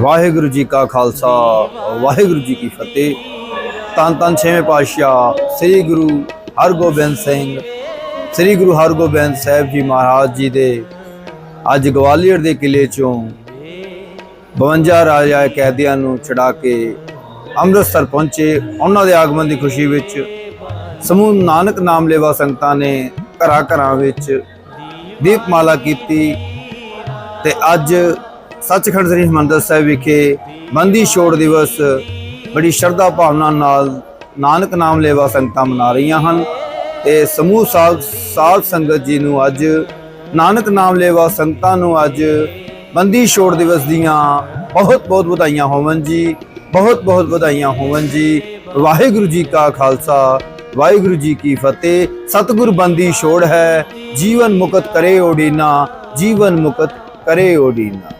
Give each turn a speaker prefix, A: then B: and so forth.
A: ਵਾਹਿਗੁਰੂ ਜੀ ਕਾ ਖਾਲਸਾ, ਵਾਹਿਗੁਰੂ ਜੀ ਕੀ ਫਤਿਹ। ਤਨ ਤਨ ਛੇਵੇਂ ਪਾਤਸ਼ਾਹ ਸ੍ਰੀ ਗੁਰੂ ਹਰਗੋਬਿੰਦ ਸਿੰਘ, ਸ੍ਰੀ ਗੁਰੂ ਹਰਗੋਬਿੰਦ ਸਾਹਿਬ ਜੀ ਮਹਾਰਾਜ ਜੀ ਦੇ ਅੱਜ ਗਵਾਲੀਅਰ ਦੇ ਕਿਲੇ ਚੋਂ 52 ਰਾਜਾ ਕੈਦੀਆਂ ਨੂੰ ਛੁਡਾ ਕੇ ਅੰਮ੍ਰਿਤਸਰ ਪਹੁੰਚੇ। ਉਹਨਾਂ ਦੇ ਆਗਮਨ ਦੀ ਖੁਸ਼ੀ ਵਿੱਚ ਸਮੂਹ ਨਾਨਕ ਨਾਮ ਲੈਵਾ ਸੰਗਤਾਂ ਨੇ ਘਰਾਂ ਘਰਾਂ ਵਿੱਚ ਦੀਪਮਾਲਾ ਕੀਤੀ ਤੇ ਅੱਜ ਸੱਚਖੰਡ ਸ੍ਰੀ ਹਰਿਮੰਦਰ ਸਾਹਿਬ ਵਿਖੇ ਬੰਦੀ ਛੋੜ ਦਿਵਸ ਬੜੀ ਸ਼ਰਧਾ ਭਾਵਨਾ ਨਾਲ ਨਾਨਕ ਨਾਮ ਲੈਵਾ ਸੰਗਤਾਂ ਮਨਾ ਰਹੀਆਂ ਹਨ ਤੇ ਸਮੂਹ ਸਾਧ ਸਾਧ ਸੰਗਤ ਜੀ ਨੂੰ ਅੱਜ ਨਾਨਕ ਨਾਮ ਲੈਵਾ ਸੰਗਤਾਂ ਨੂੰ ਅੱਜ ਬੰਦੀ ਛੋੜ ਦਿਵਸ ਦੀਆਂ ਬਹੁਤ ਬਹੁਤ ਵਧਾਈਆਂ ਹੋਵਨ ਜੀ, ਬਹੁਤ ਬਹੁਤ ਵਧਾਈਆਂ ਹੋਵਨ ਜੀ। ਵਾਹਿਗੁਰੂ ਜੀ ਕਾ ਖਾਲਸਾ, ਵਾਹਿਗੁਰੂ ਜੀ ਕੀ ਫਤਿਹ। ਸਤਿਗੁਰ ਬੰਦੀ ਛੋੜ ਹੈ, ਜੀਵਨ ਮੁਕਤ ਕਰੇ ਓਡੀਨਾ ਜੀਵਨ ਮੁਕਤ ਕਰੇ ਓਡੀਨਾ